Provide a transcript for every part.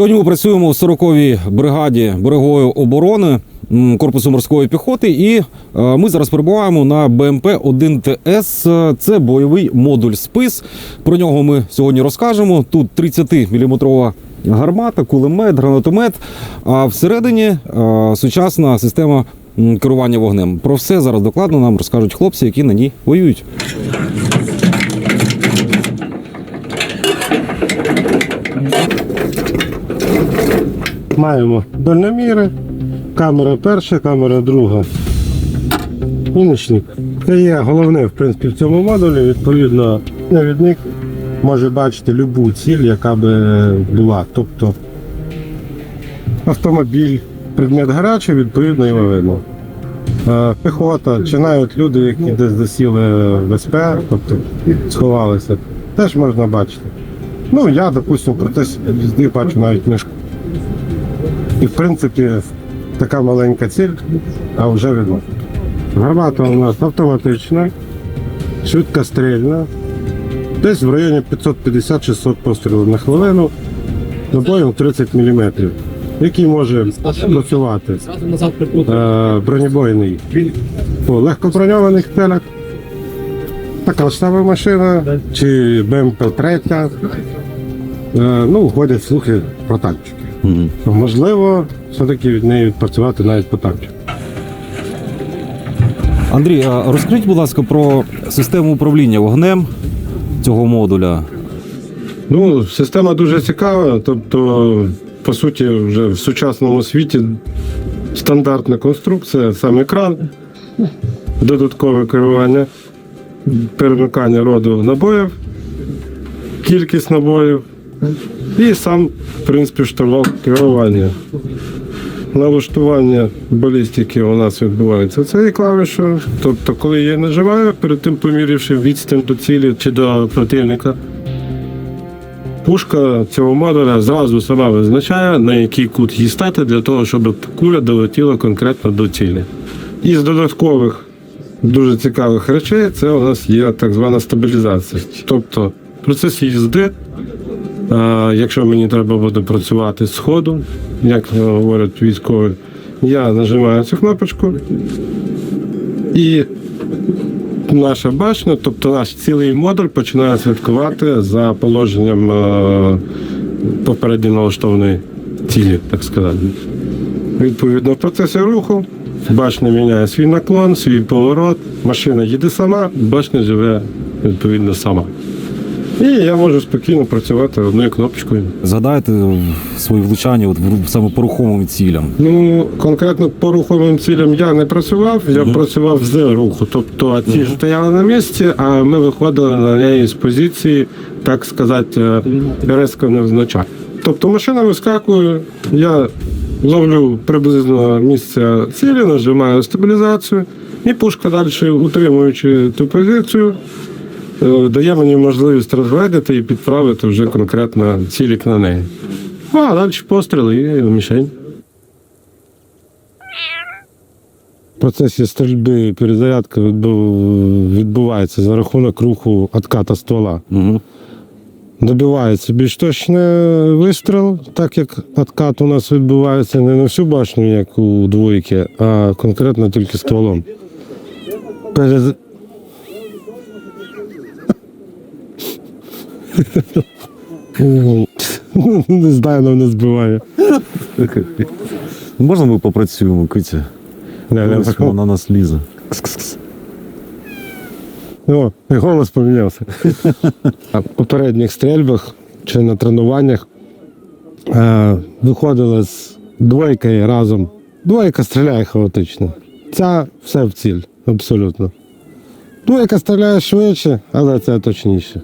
Сьогодні ми працюємо в 40-й бригаді берегової оборони корпусу морської піхоти, і е, ми зараз перебуваємо на БМП 1 ТС. Це бойовий модуль спис. Про нього ми сьогодні розкажемо. Тут 30-мм гармата, кулемет, гранатомет. А всередині е, сучасна система керування вогнем. Про все зараз докладно нам розкажуть хлопці, які на ній воюють. Маємо дальноміри, камера перша, камера друга. І нічник. Це є головне, в принципі, в цьому модулі. Відповідно, навідник може бачити будь-яку ціль, яка би була. Тобто автомобіль, предмет гарячий, відповідно його видно. Е, Піхота, чи навіть люди, які десь засіли в СП, тобто сховалися, теж можна бачити. Ну, я, допустимо, процесі їзди бачу навіть мишку. І в принципі така маленька ціль, а вже видно. Гармата у нас автоматична, швидкострільна, десь в районі 550-600 пострілів на хвилину, набоєм 30 мм, який може працювати е, бронебойний по легкоброньованих целях. Така ж машина, чи БМП-3. Е, ну, ходять слухи про танчики. Можливо, все-таки від неї відпрацювати навіть по танчику. Андрій, а розкажіть, будь ласка, про систему управління вогнем цього модуля. Ну, система дуже цікава. Тобто, по суті, вже в сучасному світі стандартна конструкція, сам екран, додаткове керування, перемикання роду набоїв, кількість набоїв і сам, в принципі, штурвал керування. Налаштування балістики у нас відбувається цією клавішою. Тобто, коли я нажимаю, перед тим помірявши відстань до цілі чи до противника, Пушка цього модуля зразу сама визначає, на який кут її стати для того, щоб куля долетіла конкретно до цілі. Із додаткових дуже цікавих речей це у нас є так звана стабілізація. Тобто процес їзди, якщо мені треба буде працювати з ходу, як говорять військові, я нажимаю цю кнопочку і наша башня, тобто наш цілий модуль починає слідкувати за положенням е, попередньо налаштованої цілі, так сказати. Відповідно, в процесі руху башня міняє свій наклон, свій поворот, машина їде сама, башня живе відповідно сама. І я можу спокійно працювати одною кнопочкою. Згадайте свої влучання от, саме по рухомим цілям. Ну, конкретно по руховим цілям я не працював, я працював з руху. Тобто ці стояли на місці, а ми виходили на неї з позиції, так сказати, е, резко невзначай. Тобто машина вискакує, я ловлю приблизно місце цілі, нажимаю стабілізацію, і пушка далі, утримуючи ту позицію, дає мені можливість розгледіти і підправити вже конкретно цілік на неї. А далі постріл і мішень. В процесі стрільби і перезарядка відбувається за рахунок руху отката ствола. Угу. Добивається більш точний вистріл, так як откат у нас відбувається не на всю башню, як у двойки, а конкретно тільки стволом. Не знаю, але не збиває. Можна ми попрацюємо, Китя? Не, не, Ось Вона нас лізе. О, і голос помінявся. А в попередніх стрільбах чи на тренуваннях е, виходили з двойкою разом. Двойка стріляє хаотично. Ця все в ціль, абсолютно. Двойка стріляє швидше, але це точніше.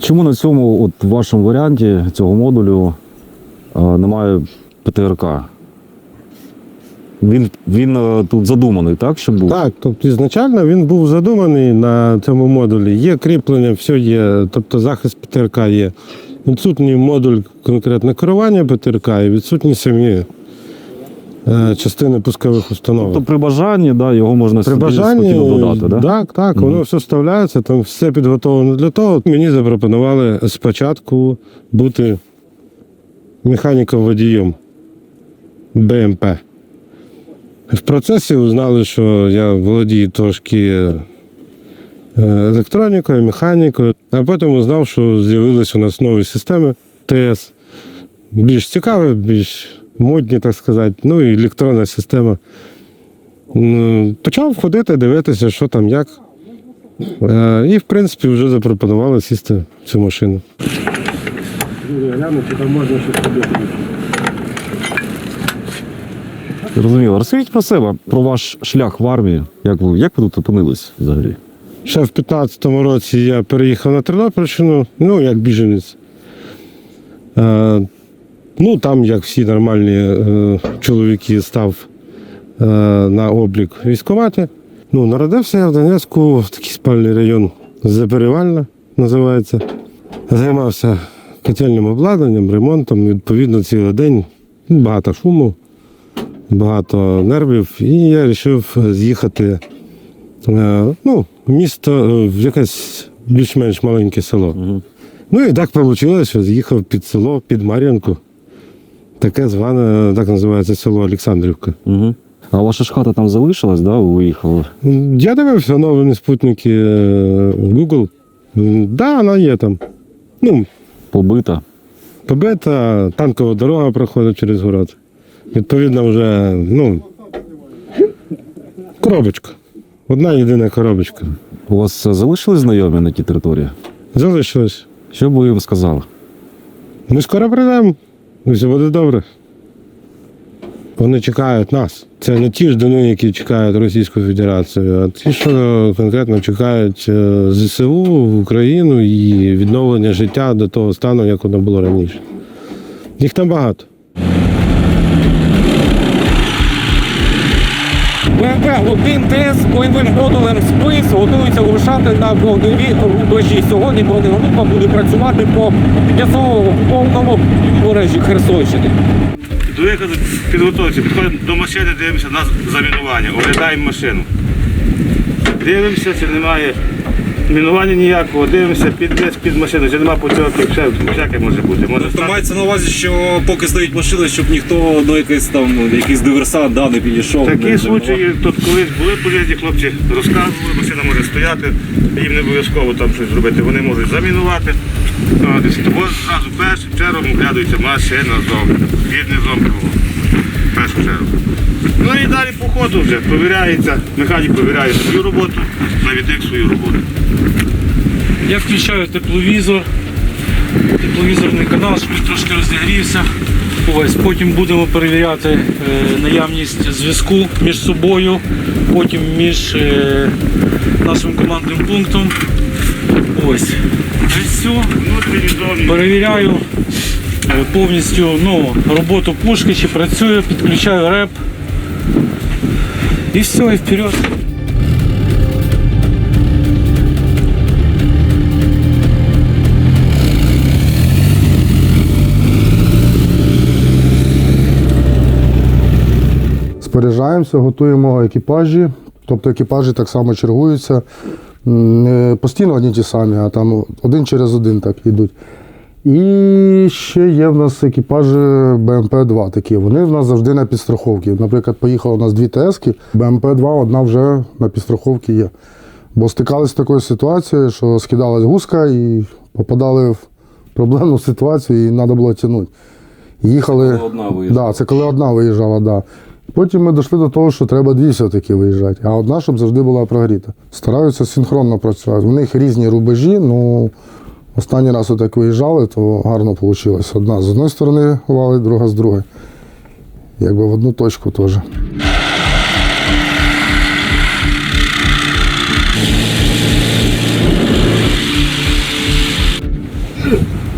Чому на цьому от, вашому варіанті цього модулю е, немає ПТРК? Він, він е, тут задуманий, так? Щоб був? Так, тобто ізначально він був задуманий на цьому модулі. Є кріплення, все є, тобто захист ПТРК є. Відсутній модуль конкретно керування ПТРК і відсутні самі частини пускових установок. Тобто при бажанні да, його можна При собі бажанні, спокійно додати, да? так, так, Мгм. воно все вставляється, там все підготовлено для того. Мені запропонували спочатку бути механіком-водієм БМП. В процесі узнали, що я володію трошки е, електронікою, механікою, а потім узнав, що з'явилися у нас нові системи ТС. Більш цікаві, більш модні, так сказати, ну і електронна система. Ну, Почав ходити, дивитися, що там, як. Е, І, в принципі, вже запропонували сісти в цю машину. Гляну, чи там можна щось робити. Зрозуміло. Розкажіть про себе, про ваш шлях в армії. Як ви, як ви тут опинились взагалі? Ще в 15-му році я переїхав на Тернопільщину, ну, як біженець. Ну, там, як всі нормальні е, чоловіки, став е, на облік військкомати. Ну, народився я в Донецьку, в такий спальний район Заперевальна називається. Займався котельним обладнанням, ремонтом, відповідно, цілий день. Багато шуму, багато нервів. І я вирішив з'їхати Е, ну, місто, е, в якесь більш-менш маленьке село. Ну і так вийшло, що з'їхав під село, під Мар'янку. Таке зване, так називається село Олександрівка. Угу. А ваша ж хата там залишилась, да? Ви виїхали? Я дивився новини спутники е, Google. М, Да, вона є там. Ну, Побита. побита, танкова дорога проходить через город. Відповідно, вже, ну, коробочка. Одна єдина коробочка. У вас залишились знайомі на тій території? Залишилось. Що б ви їм сказали? Ми скоро прийдемо, все буде добре. Вони чекають нас. Це не ті ждани, які чекають Російську Федерацію, а ті, що конкретно чекають е, ЗСУ, Україну і відновлення життя до того стану, як воно було раніше. Їх там багато. БМП-1 ТС бойовим модулем спис готується вирушати на вогневі рубежі. Сьогодні бронегрупа буде працювати по повному мережі Херсонщини. До виходу підготовці підходимо до машини, дивимося на замінування, оглядаємо машину. Дивимося, чи немає мінування ніякого, дивимося під десь під машину, чи немає поцілки, все, всяке може бути. Може То стати- мається на увазі, що поки стоїть машина, щоб ніхто до якийсь там якийсь диверсант да, не підійшов. Такі не случаї тут колись були полізні хлопці, розказували, машина може стояти, їм не обов'язково там щось зробити, вони можуть замінувати. Тому зразу першим чергом оглядується машина зовні, низом кругом. В Першу чергу. Ну і далі по ходу вже провіряється, механік провіряє свою роботу, навідник свою роботу. Я включаю тепловізор, тепловізорний канал, щоб він трошки розігрівся. Ось, потім будемо перевіряти е, наявність зв'язку між собою, потім між е, нашим командним пунктом. Ось. І все. Перевіряю повністю ну, роботу пушки, чи працює, підключаю реп. І все, і вперед. Споряджаємося, готуємо екіпажі, тобто екіпажі так само чергуються. Не постійно одні ті самі, а там один через один так йдуть. І ще є в нас екіпажі БМП-2 такі. Вони в нас завжди на підстраховці. Наприклад, поїхало у нас дві ТС-ки, БМП-2 одна вже на підстраховці є. Бо стикалися з такою ситуацією, що скидалась гуска і попадали в проблемну ситуацію, і треба було тягнути. Їхали. коли одна виїжджала. Да, це коли одна виїжджала, да. Потім ми дійшли до того, що треба дві все-таки виїжджати, а одна, щоб завжди була прогріта. Стараються синхронно працювати. У них різні рубежі, ну останній раз отак виїжджали, то гарно вийшло. Одна з одної сторони валить, друга з другої. Якби в одну точку теж.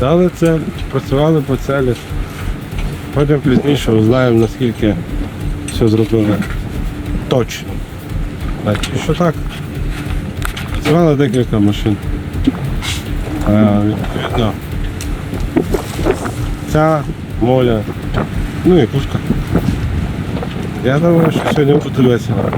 Дали це, працювали по целі. Потім пізніше узнаємо, наскільки все зробили точно. Так, що так. Працювало декілька машин. Ця, моля, ну і пушка. Я думаю, що сьогодні весело.